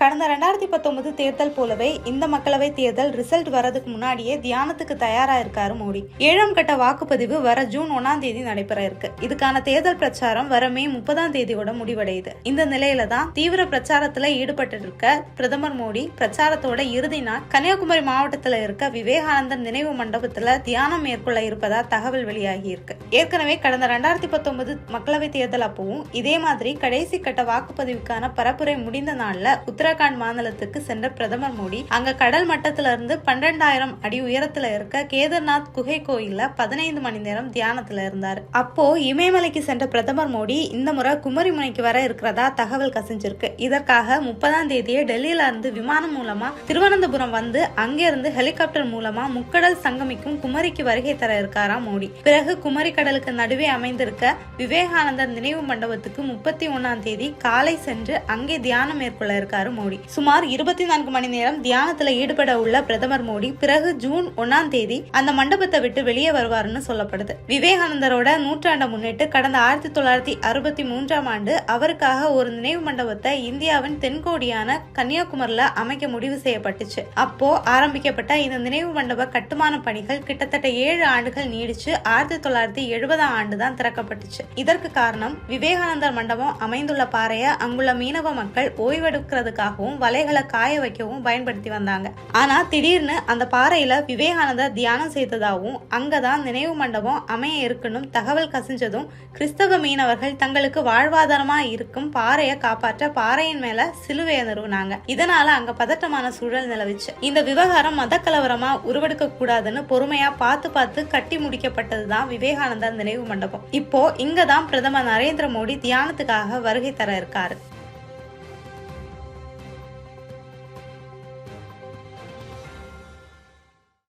கடந்த ரெண்டாயிரத்தி பத்தொன்பது தேர்தல் போலவே இந்த மக்களவை தேர்தல் ரிசல்ட் வரதுக்கு முன்னாடியே தியானத்துக்கு தயாரா இருக்காரு மோடி. ஏழாம் கட்ட வாக்குப்பதிவு வர ஜூன் ஒன்னாம் தேதி நடைபெற இருக்கு. இதுக்கான தேர்தல் பிரச்சாரம் வர மே முப்பதாம் தேதியோட முடிவடையுது. இந்த நிலையில தான் தீவிர பிரச்சாரத்துல ஈடுபட்டு இருக்க பிரதமர் மோடி பிரச்சாரத்தோட இறுதி நாள் கன்னியாகுமரி மாவட்டத்துல இருக்க விவேகானந்தர் நினைவு மண்டபத்துல தியானம் மேற்கொள்ள இருப்பதா தகவல் வெளியாகி இருக்கு. ஏற்கனவே கடந்த ரெண்டாயிரத்தி பத்தொன்பது மக்களவை தேர்தல் அப்பவும் இதே மாதிரி கடைசி கட்ட வாக்குப்பதிவுக்கான பரப்புரை முடிந்த நாள்ல உத்தரகாண்ட் மாநிலத்துக்கு சென்ற பிரதமர் மோடி அங்க கடல் மட்டத்தில இருந்து பன்னெண்டாயிரம் அடி உயரத்துல இருக்க கேதர்நாத் குகை கோயில்ல பதினைந்து மணி நேரம் தியானத்துல இருந்தார். அப்போ இமயமலைக்கு சென்ற பிரதமர் மோடி இந்த முறை குமரிமுனைக்கு வர இருக்கிறதா தகவல் கசிஞ்சிருக்கு. இதற்காக முப்பதாம் தேதியே டெல்லியில இருந்து விமானம் மூலமா திருவனந்தபுரம் வந்து அங்கிருந்து ஹெலிகாப்டர் மூலமா முக்கடல் சங்கமிக்கும் குமரிக்கு வருகை தர இருக்காராம் மோடி. பிறகு குமரி கடலுக்கு நடுவே அமைந்திருக்க விவேகானந்தர் நினைவு மண்டபத்துக்கு முப்பத்தி ஒன்னாம் தேதி காலை சென்று அங்கே தியானம் மேற்கொள்ள இருக்காரு மோடி. சுமார் இருபத்தி நான்கு மணி நேரம் தியானத்துல ஈடுபட உள்ள பிரதமர் மோடி பிறகு ஜூன் ஒன்னாம் தேதி அந்த மண்டபத்தை விட்டு வெளியே வருவார்னு சொல்லப்படுது. விவேகானந்தரோட நூற்றாண்டை முன்னிட்டு கடந்த ஆயிரத்தி தொள்ளாயிரத்தி அறுபத்தி மூன்றாம் ஆண்டு அவருக்காக ஒரு நினைவு மண்டபத்தை இந்தியாவின் தென்கோடியான கன்னியாகுமரியில் அமைக்க முடிவு செய்யப்பட்டுச்சு. அப்போ ஆரம்பிக்கப்பட்ட இந்த நினைவு மண்டப கட்டுமான பணிகள் கிட்டத்தட்ட ஏழு ஆண்டுகள் நீடிச்சு ஆயிரத்தி தொள்ளாயிரத்தி எழுபதாம் ஆண்டு தான் திறக்கப்பட்டுச்சு. இதற்கு காரணம் விவேகானந்தர் மண்டபம் அமைந்துள்ள பாறையை அங்குள்ள மீனவ மக்கள் ஓய்வெடுக்கிறதுக்காக ஓய்வெடுக்கிறதுக்காகவும் வலைகளை காய வைக்கவும் பயன்படுத்தி வந்தாங்க. ஆனா திடீர்னு அந்த பாறையில விவேகானந்தர் தியானம் செய்ததாகவும் அங்கதான் நினைவு மண்டபம் அமைய இருக்குன்னு தகவல் கசிஞ்சதும் கிறிஸ்தவ மீனவர்கள் தங்களுக்கு வாழ்வாதாரமா இருக்கும் பாறையை காப்பாற்ற பாறையின் மேல சிலுவையை நிறுவினாங்க இதனால அங்க பதட்டமான சூழல் நிலவிச்சு. இந்த விவகாரம் மத கலவரமா உருவெடுக்க கூடாதுன்னு பொறுமையா பார்த்து பார்த்து கட்டி முடிக்கப்பட்டதுதான் விவேகானந்தர் நினைவு மண்டபம். இப்போ இங்கதான் பிரதமர் நரேந்திர மோடி தியானத்துக்காக வருகை தர இருக்காரு.